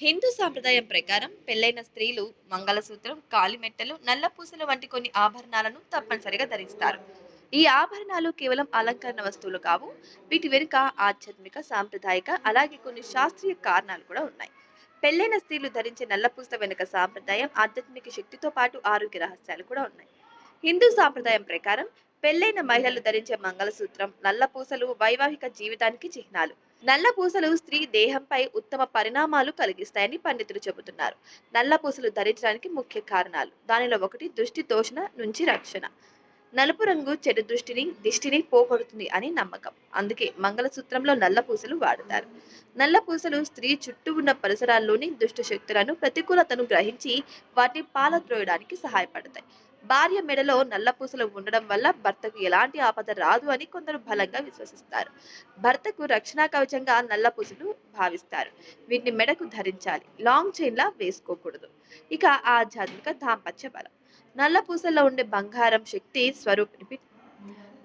హిందూ సాంప్రదాయం ప్రకారం పెళ్ళైన స్త్రీలు మంగళసూత్రం కాలిమెట్టలు నల్లపూసలు వంటి కొన్ని ఆభరణాలను తప్పనిసరిగా ధరిస్తారు. ఈ ఆభరణాలు కేవలం అలంకరణ వస్తువులు కావు వీటి వెనుక ఆధ్యాత్మిక సాంప్రదాయిక అలాగే కొన్ని శాస్త్రీయ కారణాలు కూడా ఉన్నాయి. పెళ్ళైన స్త్రీలు ధరించే నల్లపూస వెనుక సాంప్రదాయం ఆధ్యాత్మిక శక్తితో పాటు ఆరోగ్య రహస్యాలు కూడా ఉన్నాయి. హిందూ సాంప్రదాయం ప్రకారం పెళ్ళైన మహిళలు ధరించే మంగళసూత్రం నల్ల పూసలు వైవాహిక జీవితానికి చిహ్నాలు. నల్ల పూసలు స్త్రీ దేహంపై ఉత్తమ పరిణామాలు కలిగిస్తాయని పండితులు చెబుతున్నారు. నల్ల పూసలు ధరించడానికి ముఖ్య కారణాలు. దానిలో ఒకటి దృష్టి దోషణ నుంచి రక్షణ. నలుపు రంగు చెడు దృష్టిని దిష్టిని పోగొడుతుంది అని నమ్మకం. అందుకే మంగళసూత్రంలో నల్ల పూసలు వాడతారు. నల్ల పూసలు స్త్రీ చుట్టూ ఉన్న పరిసరాల్లోని దుష్ట శక్తులను ప్రతికూలతను గ్రహించి వాటిని పాలద్రోయడానికి సహాయపడతాయి. భార్య మెడలో నల్ల పూసలు ఉండడం వల్ల భర్తకు ఎలాంటి ఆపద రాదు అని కొందరు బలంగా విశ్వసిస్తారు. భర్తకు రక్షణ కవచంగా నల్ల పూసలు భావిస్తారు. వీటిని మెడకు ధరించాలి. లాంగ్ చైన్ లా వేసుకోకూడదు. ఇక ఆధ్యాత్మిక దాంపత్య బలం. నల్ల పూసల్లో ఉండే బంగారం శక్తి స్వరూపిణి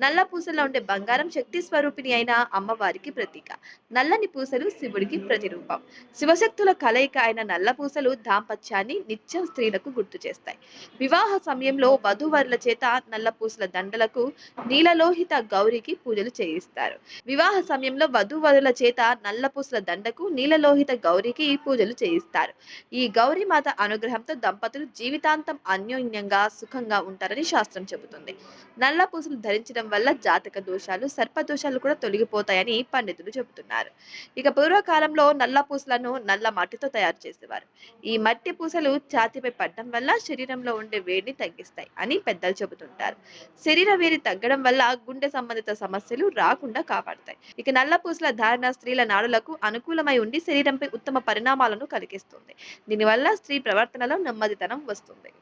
నల్ల పూసల్లో ఉండే బంగారం శక్తి స్వరూపిణి అయిన అమ్మవారికి ప్రతీక. నల్లని పూసలు శివుడికి ప్రతిరూపం. శివశక్తుల కలయిక అయిన నల్ల పూసలు దాంపత్యాన్ని నిత్యం స్త్రీలకు గుర్తు చేస్తాయి. వివాహ సమయంలో వధూవరుల చేత నల్ల పూసల దండలకు నీలలోహిత గౌరికి పూజలు చేయిస్తారు. వివాహ సమయంలో వధూవరుల చేత నల్ల పూసల దండకు నీలలోహిత గౌరికి పూజలు చేయిస్తారు. ఈ గౌరీ మాత అనుగ్రహంతో దంపతులు జీవితాంతం అన్యోన్యంగా సుఖంగా ఉంటారని శాస్త్రం చెబుతుంది. నల్ల పూసలు ధరించడం వల్ల జాతక దోషాలు సర్ప దోషాలు కూడా తొలగిపోతాయని పండితులు చెబుతున్నారు. ఇక పూర్వకాలంలో నల్ల పూసలను నల్ల మట్టితో తయారు చేసేవారు. ఈ మట్టి పూసలు ఛాతిపై పడడం వల్ల శరీరంలో ఉండే వేడిని తగ్గిస్తాయి అని పెద్దలు చెబుతుంటారు. శరీర వేడి తగ్గడం వల్ల గుండె సంబంధిత సమస్యలు రాకుండా కాపాడతాయి. ఇక నల్ల పూసల ధారణ స్త్రీల నాడులకు అనుకూలమై ఉండి శరీరంపై ఉత్తమ పరిణామాలను కలిగిస్తుంది. దీనివల్ల స్త్రీ ప్రవర్తనలో నెమ్మదితనం వస్తుంది.